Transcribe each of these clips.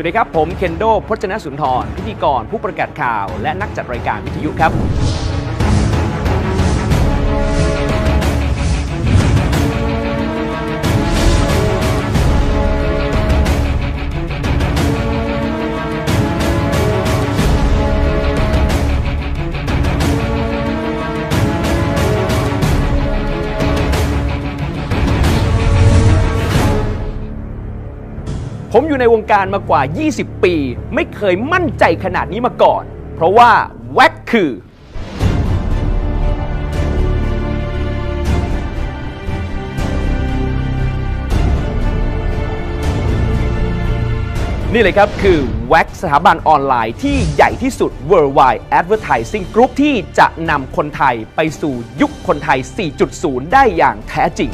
วัสดีครับ ผมเคนโดพจนสุนทร พิธีกรผู้ประกาศข่าว และนักจัดรายการวิทยุครับ ผมอยู่ในวงการมากว่า 20 ปี ไม่เคยมั่นใจขนาดนี้มาก่อน เพราะว่าแว็กคือ นี่เลยครับคือ WAX สถาบันออนไลน์ที่ใหญ่ที่สุด Worldwide Advertising Group ที่จะนำคนไทยไปสู่ยุคคนไทย 4.0 ได้อย่างแท้จริง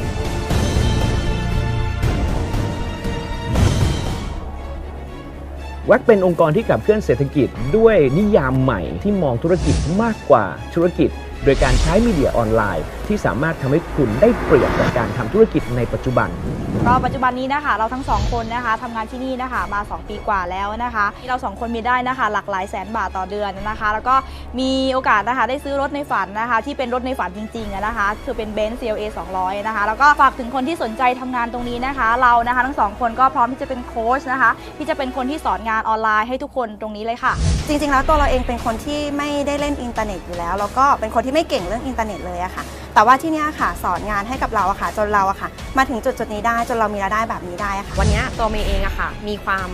วักเป็นองค์กรที่ขับเคลื่อนเศรษฐกิจด้วยนิยามใหม่ที่มองธุรกิจมากกว่าธุรกิจ โดยการใช้มีเดียออนไลน์ที่สามารถทำให้คุณได้เปรียบกับการทำธุรกิจในปัจจุบัน ก็ปัจจุบันนี้นะคะ เราทั้งสองคนนะคะทำงานที่นี่นะคะมา 2 ปีกว่าแล้วนะคะเราสองคนมีได้นะคะ หลักหลายแสนบาทต่อเดือนนะคะ แล้วก็มีโอกาสนะคะได้ซื้อรถในฝันนะคะ ที่เป็นรถในฝันจริงๆอะนะคะ คือเป็นเบนซ์ CLA 200 นะคะ แล้วก็ฝากถึงคนที่สนใจทำงานตรงนี้นะคะ เรานะคะทั้งสองคนก็พร้อมที่จะเป็นโค้ชนะคะ ที่จะเป็นคนที่สอนงานออนไลน์ให้ทุกคนตรงนี้เลยค่ะ จริง ๆ แล้วตัวเราเองเป็นคนที่ไม่ได้เล่นอินเทอร์เน็ตอยู่แล้วแล้วก็เป็นคนที่ไม่เก่งเรื่องอินเทอร์เน็ตเลยอะค่ะ แต่ว่าที่เนี่ยค่ะสอนงานให้กับเราอะค่ะ จนเราอะค่ะ มาถึงจุดจุดนี้ได้จนเรามีรายได้แบบนี้ได้ค่ะ วันนี้ตัวเมย์เองอะค่ะ มีความ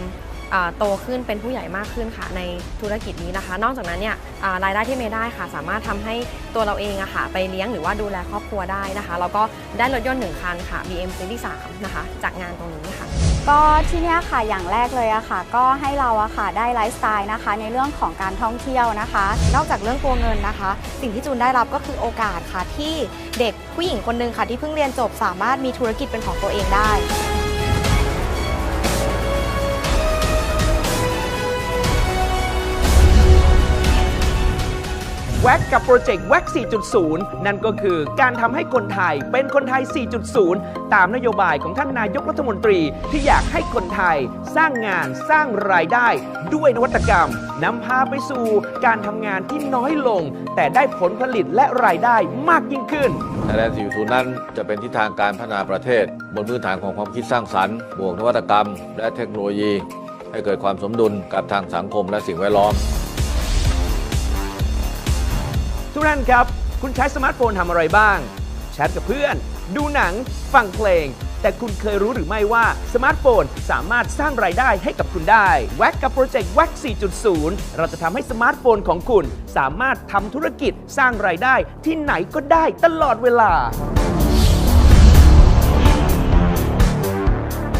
โตขึ้นเป็นผู้ใหญ่มากขึ้นค่ะในธุรกิจนี้นะคะ นอกจากนั้นเนี่ยรายได้ที่เมย์ได้ค่ะ สามารถทำให้ตัวเราเองอะค่ะไปเลี้ยงหรือว่าดูแลครอบครัวได้นะคะแล้วก็ได้รถยนต์หนึ่งคันค่ะ BM Series 3นะคะจากงานตรงนี้ค่ะก็ที่นี่ค่ะอย่างแรกเลยอะค่ะ ก็ให้เราอะค่ะได้ไลฟ์สไตล์นะคะ ในเรื่องของการท่องเที่ยวนะคะ นอกจากเรื่องตัวเงินนะคะ สิ่งที่จูนได้รับก็คือโอกาสค่ะที่เด็กผู้หญิงคนหนึ่งค่ะที่เพิ่งเรียนจบสามารถมีธุรกิจเป็นของตัวเองได้ แว็กกับโปรเจกต์แว็ก4.0 นั่นก็คือการทำให้คนไทยเป็นคนไทย 4.0 ตามนโยบายของท่านนายกรัฐมนตรีที่อยากให้คนไทยสร้างงานสร้างรายได้ ด้วยนวัตกรรมนำพาไปสู่การทำงานที่น้อยลง แต่ได้ผลผลิตและรายได้มากยิ่งขึ้นไทยแลนด์4.0 นั้นจะเป็นทิศทางการพัฒนาประเทศ บนพื้นฐานของความคิดสร้างสรรค์บวกนวัตกรรม และเทคโนโลยี ให้เกิดความสมดุลกับทางสังคมและสิ่งแวดล้อม กท่านครับ คุณใช้สมาร์ทโฟนทำอะไรบ้าง แชทกับเพื่อน ดูหนัง ฟังเพลง แต่คุณเคยรู้หรือไม่ว่าสมาร์ทโฟนสามารถสร้างรายได้ให้กับคุณได้แว็กกับโปรเจกต์แว็ก4.0 เราจะทำให้สมาร์ทโฟนของคุณสามารถทำธุรกิจสร้างรายได้ที่ไหนก็ได้ตลอดเวลา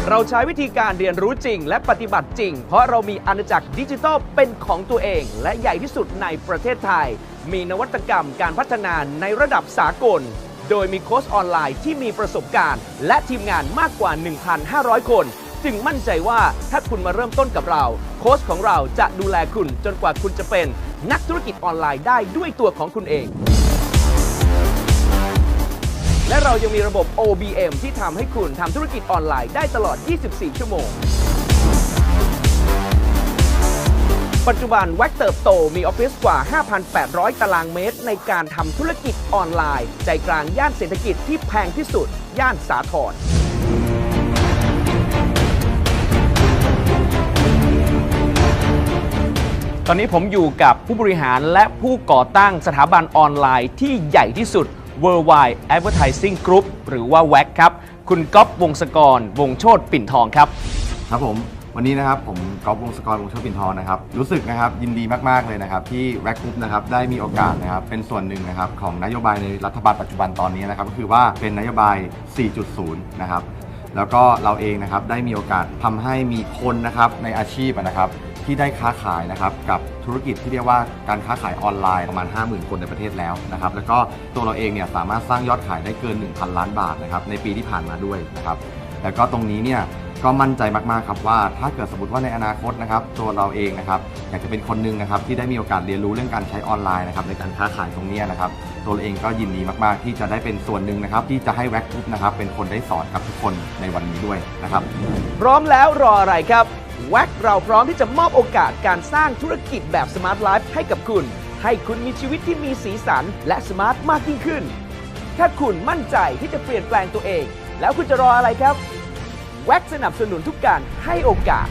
เราใช้วิธีการเรียนรู้จริง และปฏิบัติจริง เพราะเรามีอาณาจักรดิจิทัลเป็นของตัวเอง และใหญ่ที่สุดในประเทศไทย มีนวัตกรรมการพัฒนาในระดับสากล โดยมีโค้ชออนไลน์ที่มีประสบการณ์ และทีมงานมากกว่า 1,500 คน จึงมั่นใจว่าถ้าคุณมาเริ่มต้นกับเรา โค้ชของเราจะดูแลคุณจนกว่าคุณจะเป็น นักธุรกิจออนไลน์ได้ด้วยตัวของคุณเองและเรายังมีระบบ OBM ที่ทำให้คุณทำธุรกิจออนไลน์ได้ตลอด 24 ชั่วโมง ปัจจุบันแว็กเติบโตมีออฟฟิศกว่า 5,800 ตารางเมตร ในการทำธุรกิจออนไลน์ ใจกลางย่านเศรษฐกิจที่แพงที่สุด ย่านสาทรตอนนี้ผมอยู่กับผู้บริหารและผู้ก่อตั้งสถาบันออนไลน์ที่ใหญ่ที่สุด Worldwide Advertising Group หรือว่า WAC ครับ คุณก๊อฟวงศกร วงโชตปิ่นทองครับ ครับผม วันนี้นะครับผมก๊อฟวงศกรวงชติปินทองนะครับรู้สึกนะครับยินดีมากๆเลยนะครับที่แร็กกรุ๊ปนะครับได้มีโอกาสนะครับเป็นส่วนหนึ่งนะครับของนโยบายในรัฐบาลปัจจุบันตอนนี้นะครับก็คือว่าเป็นนโยบาย 4.0 นะครับแล้วก็เราเองนะครับได้มีโอกาสทำให้มีคนนะครับในอาชีพนะครับที่ได้ค้าขายนะครับกับธุรกิจที่เรียกว่าการค้าขายออนไลน์ประมาณ 50,000 คนในประเทศแล้วนะครับแล้วก็ตัวเราเองเนี่ยสามารถสร้างยอดขายได้เกิน 1,000 ล้านบาทนะครับในปีที่ผ่านมาด้วยนะครับแล้วก็ตรงนี้เนี่ย ก็มั่นใจมากๆครับว่าถ้าเกิดสมมติว่าในอนาคตนะครับตัวเราเองนะครับอยากจะเป็นคนหนึ่งนะครับที่ได้มีโอกาสเรียนรู้เรื่องการใช้ออนไลน์นะครับในการค้าขายตรงนี้นะครับตัวเองก็ยินดีมากๆ ที่จะได้เป็นส่วนหนึ่งนะครับที่จะให้แว็กกรุ๊ปนะครับเป็นคนได้สอนกับทุกคนในวันนี้ด้วยนะครับพร้อมแล้วรออะไรครับแว็กเราพร้อมที่จะมอบโอกาสการสร้างธุรกิจแบบสมาร์ทไลฟ์ให้กับคุณ ให้คุณมีชีวิตที่มีสีสันและสมาร์ทมากยิ่งขึ้น ถ้าคุณมั่นใจที่จะเปลี่ยนแปลงตัวเอง แล้วคุณจะรออะไรครับ แว็กสนับสนุนทุกการให้โอกาส